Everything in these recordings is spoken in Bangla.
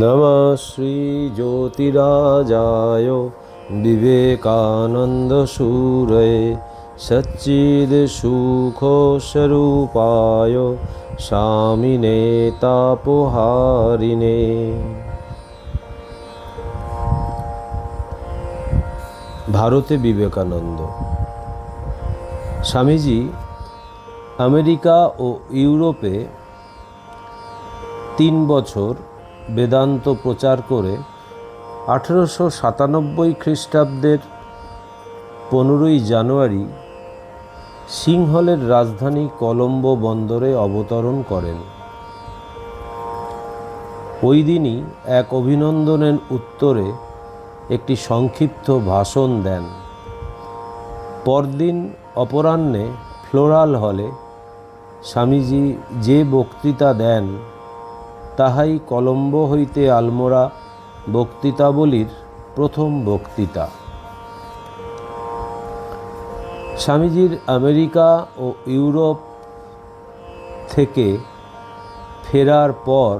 नमः श्रीज्योतिराजाय विवेकानन्दसूरये सच्चिदसुखस्वरूपाय স্বামিনে তাপহারিণে ভারতে বিবেকানন্দ স্বামীজি আমেরিকা ও ইউরোপে তিন বছর বেদান্ত প্রচার করে আঠেরোশো সাতানব্বই খ্রিস্টাব্দের পনেরোই জানুয়ারি সিংহলের রাজধানী কলম্বো বন্দরে অবতরণ করেন। ওই দিনই এক অভিনন্দনের উত্তরে একটি সংক্ষিপ্ত ভাষণ দেন। পরদিন অপরাহ্নে ফ্লোরাল হলে স্বামীজি যে বক্তৃতা দেন তাহাই কলম্বো হইতে আলমোড়া বক্তৃতাবলীর প্রথম বক্তৃতা। স্বামীজির আমেরিকা ও ইউরোপ থেকে ফেরার পর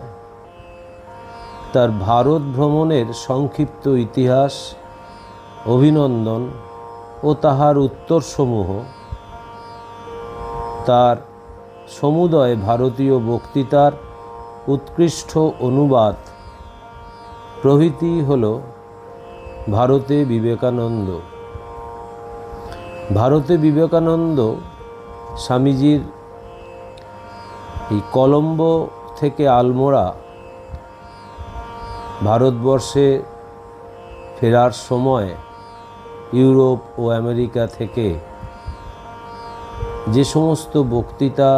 তার ভারত ভ্রমণের সংক্ষিপ্ত ইতিহাস, অভিনন্দন ও তাহার উত্তরসমূহ তার সমুদয় ভারতীয় বক্তৃতার উৎকৃষ্ট অনুবাদ। প্রভৃতি হল ভারতে বিবেকানন্দ। ভারতে বিবেকানন্দ স্বামীজির এই কলম্বো থেকে আলমোড়া ভারতবর্ষে ফেরার সময় ইউরোপ ও আমেরিকা থেকে যে সমস্ত বক্তৃতা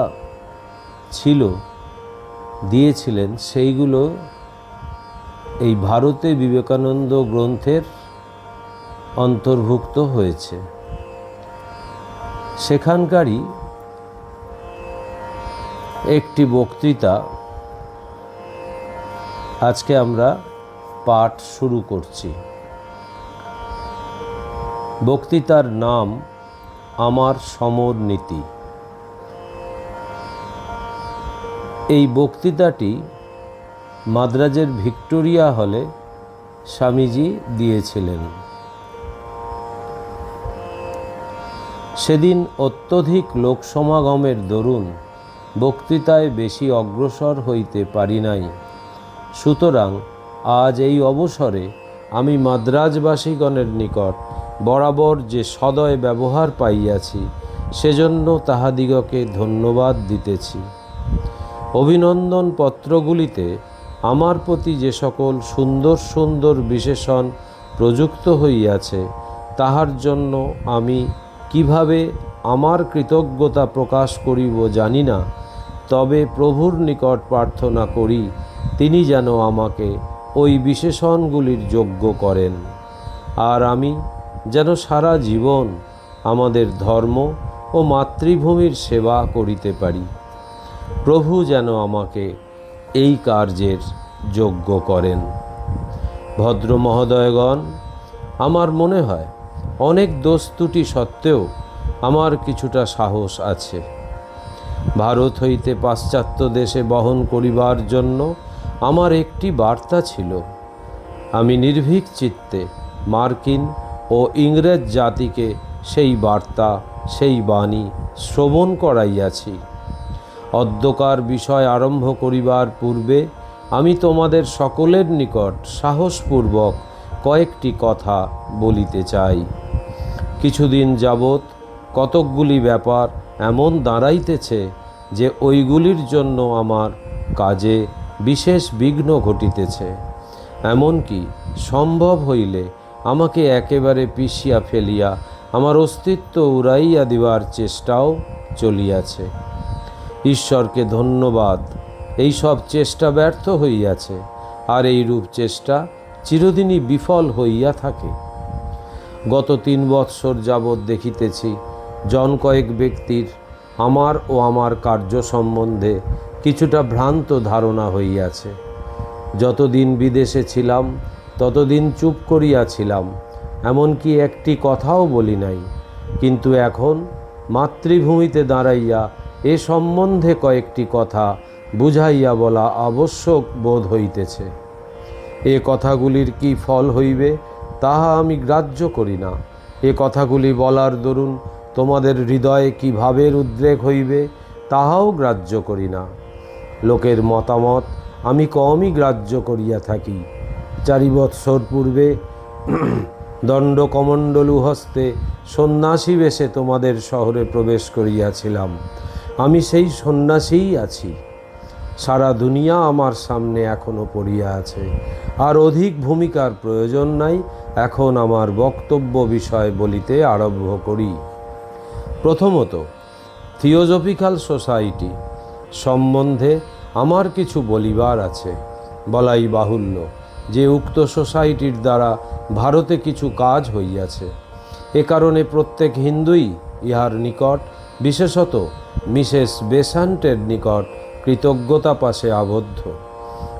ছিল দিয়েছিলেন, সেইগুলো এই ভারতে বিবেকানন্দ গ্রন্থের অন্তর্ভুক্ত হয়েছে। সেখানকারই একটি বক্তৃতা আজকে আমরা পাঠ শুরু করছি। বক্তৃতার নাম, আমার সমর নীতি এই বক্তৃতাটি মাদ্রাজের ভিক্টোরিয়া হলে স্বামীজি দিয়েছিলেন। সেদিন অত্যধিক লোকসমাগমের দরুন বক্তৃতায় বেশি অগ্রসর হইতে পারি নাই। সুতরাং আজ এই অবসরে আমি মাদ্রাজবাসীগণের নিকট বরাবর যে সদয় ব্যবহার পাইয়াছি, সেজন্য তাহাদিগকে ধন্যবাদ দিতেছি। অভিনন্দন পত্রগুলিতে আমার প্রতি যে সকল সুন্দর সুন্দর বিশেষণ প্রযুক্ত হইয়াছে, তাহার জন্য আমি কীভাবে আমার কৃতজ্ঞতা প্রকাশ করিব জানি না, তবে প্রভুর নিকট প্রার্থনা করি, তিনি যেন আমাকে ওই বিশেষণগুলির যোগ্য করেন। আর আমি যেন সারা জীবন আমাদের ধর্ম ও মাতৃভূমির সেবা করিতে পারি। প্রভু যেন আমাকে এই কার্যের যোগ্য করেন। ভদ্র মহোদয়গণ, আমার মনে হয় অনেক দোষ ত্রুটি সত্ত্বেও আমার কিছুটা সাহস আছে। ভারত হইতে পাশ্চাত্য দেশে বহন করিবার জন্য আমার একটি বার্তা ছিল। আমি নির্ভীক চিত্তে মার্কিন ও ইংরেজ জাতিকে সেই বার্তা, সেই বাণী শ্রবণ করাইয়াছি। অদ্যকার বিষয় আরম্ভ করিবার পূর্বে আমি তোমাদের সকলের নিকট সাহসপূর্বক কয়েকটি কথা বলিতে চাই। কিছুদিন যাবৎ কতকগুলি ব্যাপার এমন দাঁড়াইতেছে যে ওইগুলির জন্য আমার কাজে বিশেষ বিঘ্ন ঘটিতেছে। এমনকি সম্ভব হইলে আমাকে একেবারে পিষিয়া ফেলিয়া আমার অস্তিত্ব উড়াইয়া দিবার চেষ্টাও চলিয়াছে। ঈশ্বরকে ধন্যবাদ। এই সব চেষ্টা ব্যর্থ হইয়াছে, আর এই রূপ চেষ্টা চিরদিনই বিফল হইয়া থাকে। গত তিন বৎসর যাবৎ দেখিতেছি, জন কয়েক ব্যক্তির আমার ও আমার কার্য সম্বন্ধে কিছুটা ভ্রান্ত ধারণা হইয়াছে। যতদিন বিদেশে ছিলাম, ততদিন চুপ করিয়াছিলাম, এমনকি একটি কথাও বলি নাই। কিন্তু এখন মাতৃভূমিতে দাঁড়াইয়া এ সম্বন্ধে কয়েকটি কথা বুঝাইয়া বলা আবশ্যক বোধ হইতেছে। এ কথাগুলির কি ফল হইবে, তাহা আমি গ্রাহ্য করি না। এ কথাগুলি বলার দরুন তোমাদের হৃদয়ে কি ভাবের উদ্রেক হইবে, তাহাও গ্রাহ্য করি না। লোকের মতামত আমি কমই গ্রাহ্য করিয়া থাকি। চারি বৎসর পূর্বে দণ্ড কমণ্ডলু হস্তে সন্ন্যাসী বেশে তোমাদের শহরে প্রবেশ করিয়াছিলাম। আমি সেই সন্ন্যাসীই আছি। সারা দুনিয়া আমার সামনে এখনও পড়িয়া আছে। আর অধিক ভূমিকার প্রয়োজন নাই, এখন আমার বক্তব্য বিষয় বলিতে আরম্ভ করি। প্রথমত, থিওজফিক্যাল সোসাইটি সম্বন্ধে আমার কিছু বলিবার আছে। বলাই বাহুল্য যে উক্ত সোসাইটির দ্বারা ভারতে কিছু কাজ হইয়াছে। এ কারণে প্রত্যেক হিন্দুই ইহার নিকট বিশেষত মিসেস বেসান্টের নিকট কৃতজ্ঞতা পাশে আবদ্ধ।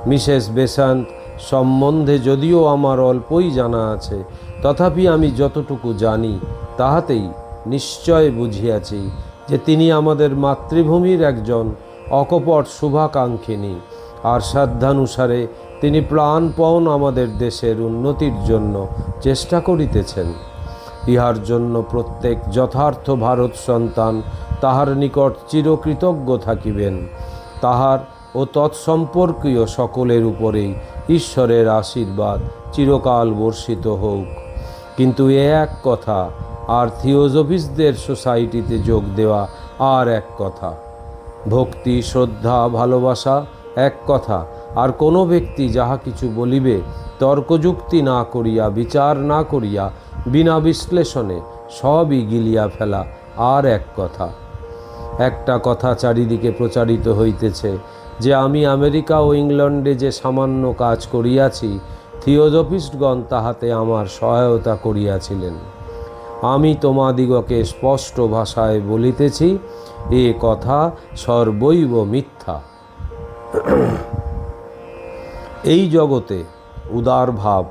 মিসেস বেসান্ত সম্বন্ধে যদিও আমার অল্পই জানা আছে, তথাপি আমি যতটুকু জানি তাহাতেই নিশ্চয় বুঝিয়াছি যে তিনি আমাদের মাতৃভূমির একজন অকপট শুভাকাঙ্ক্ষিনী আর সাধ্যানুসারে তিনি প্রাণপণ আমাদের দেশের উন্নতির জন্য চেষ্টা করিতেছেন। ইহার জন্য প্রত্যেক যথার্থ ভারত সন্তান তাহার নিকট চিরকৃতজ্ঞ থাকিবেন। তাহার ও তৎসম্পর্কীয় সকলের উপরেই ঈশ্বরের আশীর্বাদ চিরকাল বর্ষিত হোক। কিন্তু এ এক কথা, আর থিওজফিসদের সোসাইটিতে যোগ দেওয়া আর এক কথা। ভক্তি, শ্রদ্ধা, ভালোবাসা এক কথা, আর কোনো ব্যক্তি যাহা কিছু বলিবে, তর্কযুক্তি না করিয়া, বিচার না করিয়া বিনা বিশ্লেষণে সবই গিলিয়া ফেলা আর এক কথা। একটা কথা চারিদিকে প্রচারিত হইতেছে যে আমি আমেরিকা ও ইংল্যান্ডে যে সামান্য কাজ করিয়াছি থিওজফিস্টগণ তাহাতে আমার সহায়তা করিয়াছিলেন। আমি তোমাদিগকে স্পষ্ট ভাষায় বলিতেছি, এ কথা সর্বৈব মিথ্যা। এই জগতে উদার ভাব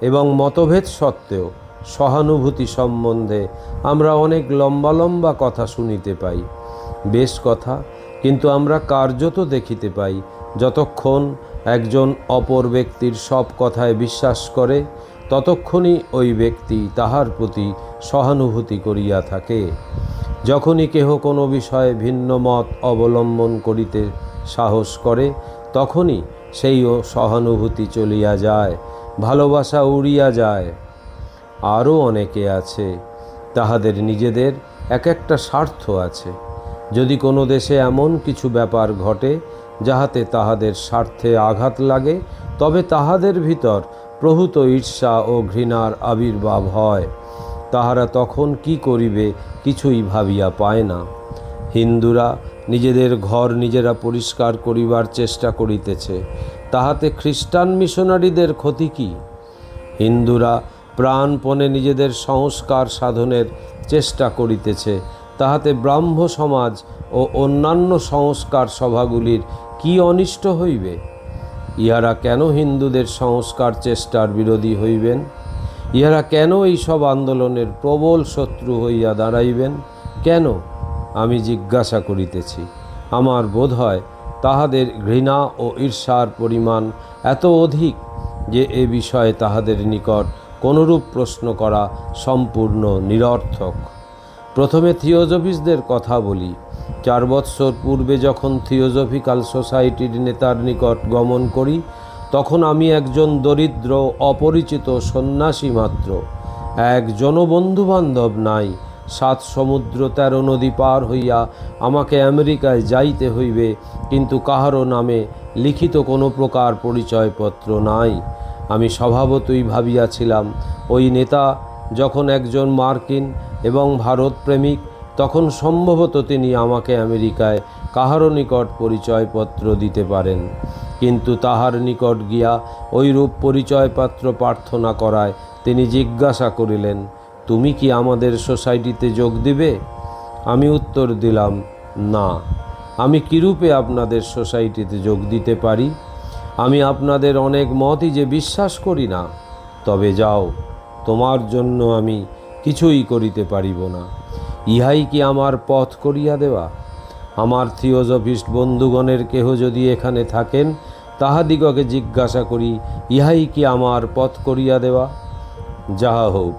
এবং মতভেদ সত্ত্বেও সহানুভূতি সম্বন্ধে আমরা অনেক লম্বা লম্বা কথা শুনিতে পাই। বেশ কথা, কিন্তু আমরা কার্যত দেখিতে পাই, যতক্ষণ একজন অপর ব্যক্তির সব কথায় বিশ্বাস করে, ততক্ষণই ওই ব্যক্তি তাহার প্রতি সহানুভূতি করিয়া থাকে। যখনই কেহ কোনো বিষয়ে ভিন্ন মত অবলম্বন করিতে সাহস করে, তখনই সেই সহানুভূতি চলিয়া যায়, ভালোবাসা উড়িয়া যায়। আরও অনেকে আছে, তাহাদের নিজেদের এক একটা স্বার্থ আছে। যদি কোনো দেশে এমন কিছু ব্যাপার ঘটে যাহাতে তাহাদের স্বার্থে আঘাত লাগে, তবে তাহাদের ভিতর প্রভূত ঈর্ষা ও ঘৃণার আবির্ভাব হয়। তাহারা তখন কি করিবে কিছুই ভাবিয়া পায় না। হিন্দুরা নিজেদের ঘর নিজেরা পরিষ্কার করিবার চেষ্টা করিতেছে, তাহাতে খ্রিস্টান মিশনারিদের ক্ষতি কি? হিন্দুরা প্রাণপণে নিজেদের সংস্কার সাধনের চেষ্টা করিতেছে। তাহাতে ব্রাহ্ম সমাজ ও অন্যান্য সংস্কার সভাগুলির কি অনিষ্ট হইবে? ইহারা কেন হিন্দুদের সংস্কার চেষ্টার বিরোধী হইবেন? ইহারা কেন এই সব আন্দোলনের প্রবল শত্রু হইয়া দাঁড়াইবেন? কেন? আমি জিজ্ঞাসা করিতেছি। আমার বোধ হয় তাহাদের ঘৃণা ও ঈর্ষার পরিমাণ এত অধিক যে এ বিষয়ে তাহাদের নিকট কোনরূপ প্রশ্ন করা সম্পূর্ণ নিরর্থক। প্রথমে থিওজফিসদের কথা বলি। চার বৎসর পূর্বে যখন থিওজফিক্যাল সোসাইটির নেতার নিকট গমন করি, তখন আমি একজন দরিদ্র, অপরিচিত সন্ন্যাসী মাত্র। এক জনবন্ধু বান্ধব নাই। সাত সমুদ্র তেরো নদী পার হইয়া আমাকে আমেরিকায় যাইতে হইবে, কিন্তু কাহারও নামে লিখিত কোনো প্রকার পরিচয়পত্র নাই। আমি স্বভাবতই ভাবিয়াছিলাম, ওই নেতা যখন একজন মার্কিন এবং ভারত প্রেমিক, তখন সম্ভবত তিনি আমাকে আমেরিকায় কাহারও নিকট পরিচয়পত্র দিতে পারেন। কিন্তু তাহার নিকট গিয়া ওইরূপ পরিচয়পত্র প্রার্থনা করায় তিনি জিজ্ঞাসা করিলেন, তুমি কি আমাদের সোসাইটিতে যোগ দিবে? আমি উত্তর দিলাম, না। আমি কিরূপে আপনাদের সোসাইটিতে যোগ দিতে পারি? আমি আপনাদের অনেক মতই যে বিশ্বাস করি না, তবে যাও, তোমার জন্য আমি কিছুই করিতে পারিব না। ইহাই কি আমার পথ করিয়া দেওয়া? আমার থিওজফিস্ট বন্ধুগণের কেহ যদি এখানে থাকেন, তাহাদিগকে জিজ্ঞাসা করি, ইহাই কি আমার পথ করিয়া দেওয়া? যাহা হোক,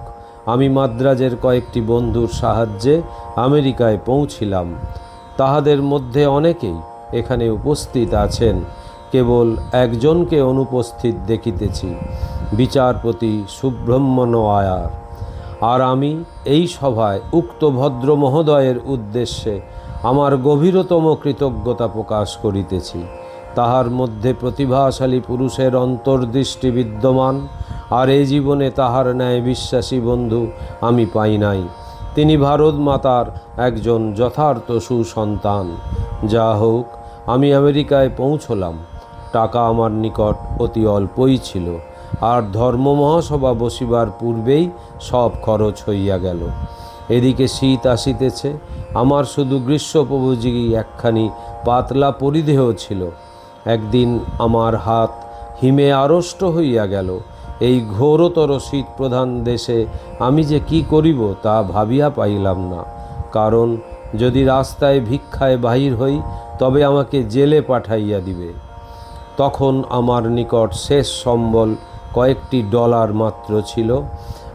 আমি মাদ্রাজের কয়েকটি বন্ধুর সাহায্যে আমেরিকায় পৌঁছিলাম। তাহাদের মধ্যে অনেকেই এখানে উপস্থিত আছেন। কেবল একজনকে অনুপস্থিত দেখিতেছি, বিচারপতি সুব্রহ্মণ্য আয়ার। আর আমি এই সভায় উক্ত ভদ্র মহোদয়ের উদ্দেশ্যে আমার গভীরতম কৃতজ্ঞতা প্রকাশ করিতেছি। তাহার মধ্যে প্রতিভাশালী পুরুষের অন্তর্দৃষ্টি বিদ্যমান, আর এই জীবনে তাহার ন্যায় বিশ্বাসী বন্ধু আমি পাই নাই। তিনি ভারত মাতার একজন যথার্থ সুসন্তান। যা হোক, আমি আমেরিকায় পৌঁছলাম। টাকা আমার নিকট অতি অল্পই ছিল, আর ধর্ম মহাসভা বসিবার পূর্বেই সব খরচ হইয়া গেল। এদিকে শীত আসিতেছে, আমার শুধু গ্রীষ্মপ্রভুজি একখানি পাতলা পরিধেয় ছিল। একদিন আমার হাত হিমে আড়ষ্ট হইয়া গেল, এই ঘোরতর শীত প্রধান দেশে আমি যে কি করিব তা ভাবিয়া পাইলাম না। কারণ যদি রাস্তায় ভিক্ষায় বাহির হই, তবে আমাকে জেলে পাঠাইয়া দিবে। তখন আমার নিকট শেষ সম্বল কয়েকটি ডলার মাত্র ছিল।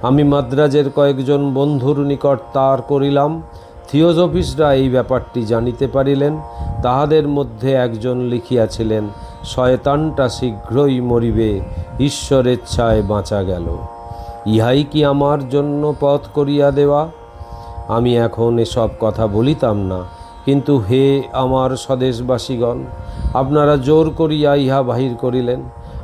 আমি মাদ্রাজের কয়েকজন বন্ধুর নিকট তার করিলাম। থিওজফিসরা এই ব্যাপারটি জানিতে পারিলেন। তাহাদের মধ্যে একজন লিখিয়াছিলেন, শয়তানটা শীঘ্রই মরিবে ঈশ্বরেচ্ছায় বাঁচা গেল। ইহাই কি আমার জন্য পথ করিয়া দেওয়া? আমি এখন এসব কথা বলিতাম না। কিন্তু হে আমার স্বদেশবাসীগণ, আপনারা জোর করিয়া ইহা বাহির করিলেন।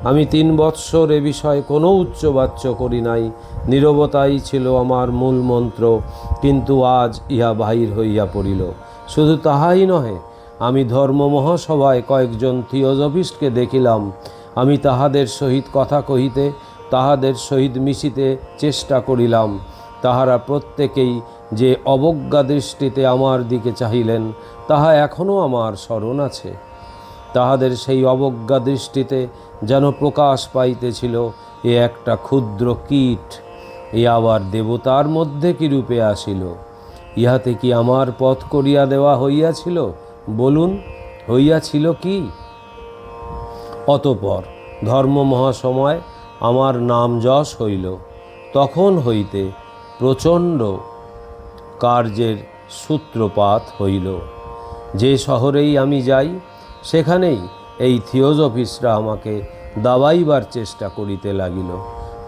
আমি তিন বৎসর এ বিষয়ে কোনো উচ্চবাচ্য করি নাই, নীরবতাই ছিল আমার মূল মন্ত্র, কিন্তু আজ ইহা বাহির হইয়া পড়িল। শুধু তাহাই নহে, আমি ধর্ম মহাসভায় কয়েকজন থিওজফিস্টকে দেখিলাম। আমি তাহাদের সহিত কথা কহিতে, তাহাদের সহিত মিশিতে চেষ্টা করিলাম। তাহারা প্রত্যেকেই যে অবজ্ঞা দৃষ্টিতে আমার দিকে চাহিলেন, তাহা এখনও আমার স্মরণ আছে। তাহাদের সেই অবজ্ঞা দৃষ্টিতে যেন প্রকাশ পাইতেছিল এ একটা ক্ষুদ্র কীট। এ আবার দেবতার মধ্যে কি রূপে আসিল? ইহাতে কি আমার পথ করিয়া দেওয়া হইয়াছিল? বলুন, হইয়াছিল কি? অতপর ধর্ম মহাসময় আমার নাম যশ হইল। তখন হইতে প্রচণ্ড কার্যের সূত্রপাত হইল। যে শহরেই আমি যাই, সেখানেই এই থিওজফিসরা আমাকে দাবাইবার চেষ্টা করিতে লাগিল।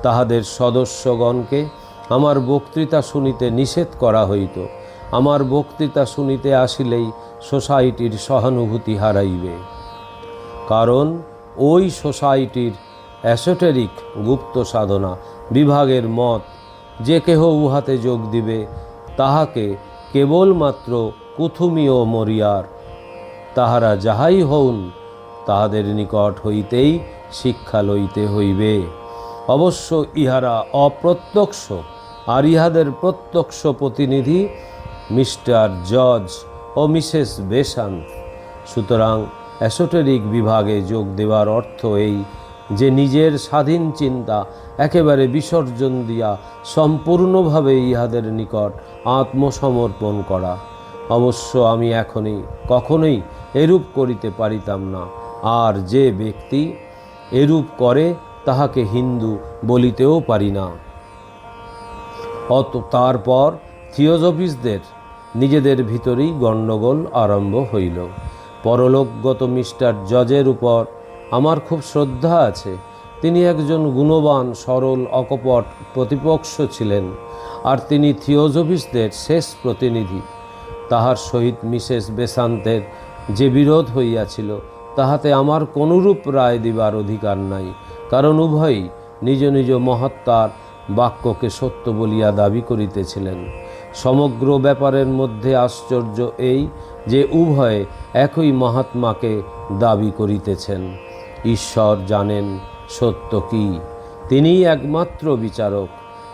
তাহাদের সদস্যগণকে আমার বক্তৃতা শুনিতে নিষেধ করা হইত। আমার বক্তৃতা শুনিতে আসিলেই সোসাইটির সহানুভূতি হারাইবে। কারণ ওই সোসাইটির অ্যাসোটেরিক গুপ্ত সাধনা বিভাগের মত যে কেহ উহাতে যোগ দিবে তাহাকে কেবলমাত্র কুথুমীয় মরিয়ার। তাহারা যাহাই হউন, তাহাদের নিকট হইতেই শিক্ষা লইতে হইবে। অবশ্য ইহারা অপ্রত্যক্ষ, আর ইহাদের প্রত্যক্ষ প্রতিনিধি মিস্টার জজ ও মিসেস বেসান্ত সুতরাং অ্যাসোটেরিক বিভাগে যোগ দেওয়ার অর্থ এই যে নিজের স্বাধীন চিন্তা একেবারে বিসর্জন দিয়া সম্পূর্ণভাবে ইহাদের নিকট আত্মসমর্পণ করা। অবশ্য আমি এখনই কখনোই এরূপ করিতে পারিতাম না। আর যে ব্যক্তি এরূপ করে, তাহাকে হিন্দু বলিতেও পারি না। অত তারপর থিওজফিসদের নিজেদের ভিতরেই গণ্ডগোল আরম্ভ হইল। পরলোকগত মিস্টার জজের উপর আমার খুব শ্রদ্ধা আছে। তিনি একজন গুণবান, সরল, অকপট, প্রতিপক্ষ ছিলেন আর তিনি থিওজফিসদের শেষ প্রতিনিধি। তাহার সহিত মিসেস বেসান্তের যে বিরোধ হইয়াছিল, তাহাতে আমার কোনরূপ রায় দিবার অধিকার নাই, কারণ উভয়ই নিজ নিজ মহত্তার বাক্যকে সত্য বলিয়া দাবি করিতেছিলেন। সমগ্র ব্যাপারের মধ্যে আশ্চর্য এই যে উভয়ে একই মহাত্মাকে দাবি করিতেছেন। ঈশ্বর জানেন সত্য কি। তিনিই একমাত্র বিচারক।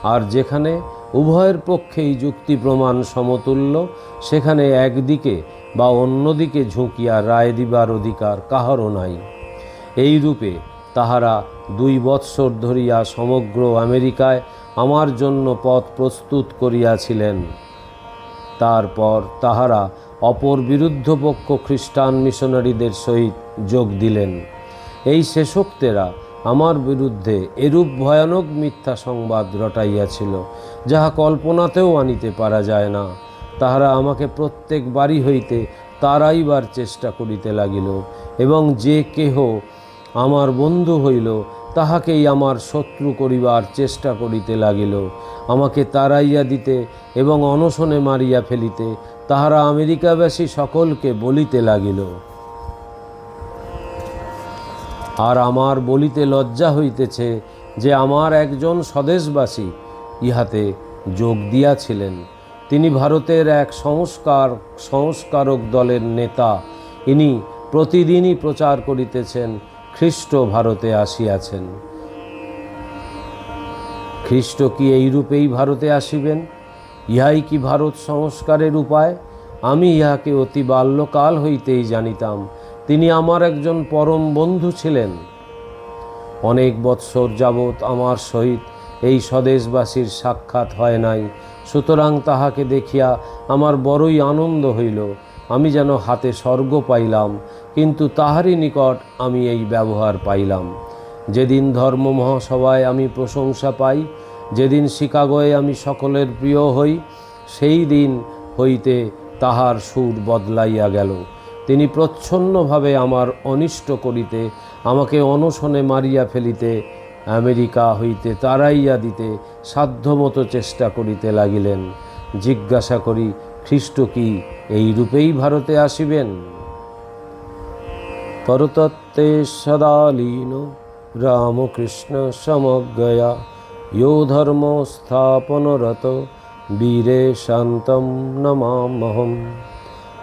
আর যেখানে উভয়ের পক্ষেই যুক্তি প্রমাণ সমতুল্য, সেখানে একদিকে বা অন্যদিকে ঝুঁকিয়া রায় দিবার অধিকার কাহারও নাই। এই রূপে তাহারা দুই বৎসর ধরিয়া সমগ্র আমেরিকায় আমার জন্য পথ প্রস্তুত করিয়াছিলেন। তারপর তাহারা অপর বিরুদ্ধ পক্ষ খ্রিস্টান মিশনারিদের সহিত যোগ দিলেন। এই শেষোক্তেরা আমার বিরুদ্ধে এরূপ ভয়ানক মিথ্যা সংবাদ রটাইয়াছিল, যাহা কল্পনাতেও আনিতে পারা যায় না। তাহারা আমাকে প্রত্যেক বাড়ি হইতে তারাইবার চেষ্টা করিতে লাগিল এবং যে কেহ আমার বন্ধু হইল, তাহাকেই আমার শত্রু করিবার চেষ্টা করিতে লাগিল। আমাকে তাড়াইয়া দিতে এবং অনশনে মারিয়া ফেলিতে তাহারা আমেরিকাবাসী সকলকে বলিতে লাগিল। আর আমার বলিতে লজ্জা হইতেছে যে আমার একজন স্বদেশবাসী ইহাতে যোগ দিয়াছিলেন। তিনি ভারতের এক সংস্কার, সংস্কারক দলের নেতা। ইনি প্রতিদিনই প্রচার করিতেছেন খ্রিস্ট ভারতে আসিয়াছেন। খ্রিস্ট কি এইরূপেই ভারতে আসিবেন? ইহাই কি ভারত সংস্কারের উপায়? আমি ইহাকে অতি বাল্যকাল হইতেই জানিতাম। তিনি আমার একজন পরম বন্ধু ছিলেন। অনেক বৎসর যাবৎ আমার সহিত এই স্বদেশবাসীর সাক্ষাৎ হয় নাই। সুতরাং তাহাকে দেখিয়া আমার বড়ই আনন্দ হইল। আমি যেন হাতে স্বর্গ পাইলাম, কিন্তু তাহারই নিকট আমি এই ব্যবহার পাইলাম। যেদিন ধর্ম মহাসভায় আমি প্রশংসা পাই, যেদিন শিকাগোয় আমি সকলের প্রিয় হই, সেই দিন হইতে তাহার সুর বদলাইয়া গেল। তিনি প্রচ্ছন্নভাবে আমার অনিষ্ট করিতে, আমাকে অনশনে মারিয়া ফেলিতে, আমেরিকা হইতে তাড়াইয়া দিতে সাধ্যমতো চেষ্টা করিতে লাগিলেন। জিজ্ঞাসা করি খ্রিস্ট কি এই রূপেই ভারতে আসিবেন? পরতত্ত্বে সদালীন রামকৃষ্ণ সমজ্ঞয়া यो ধর্ম স্থাপনরত, বীরে শান্তম নমামহম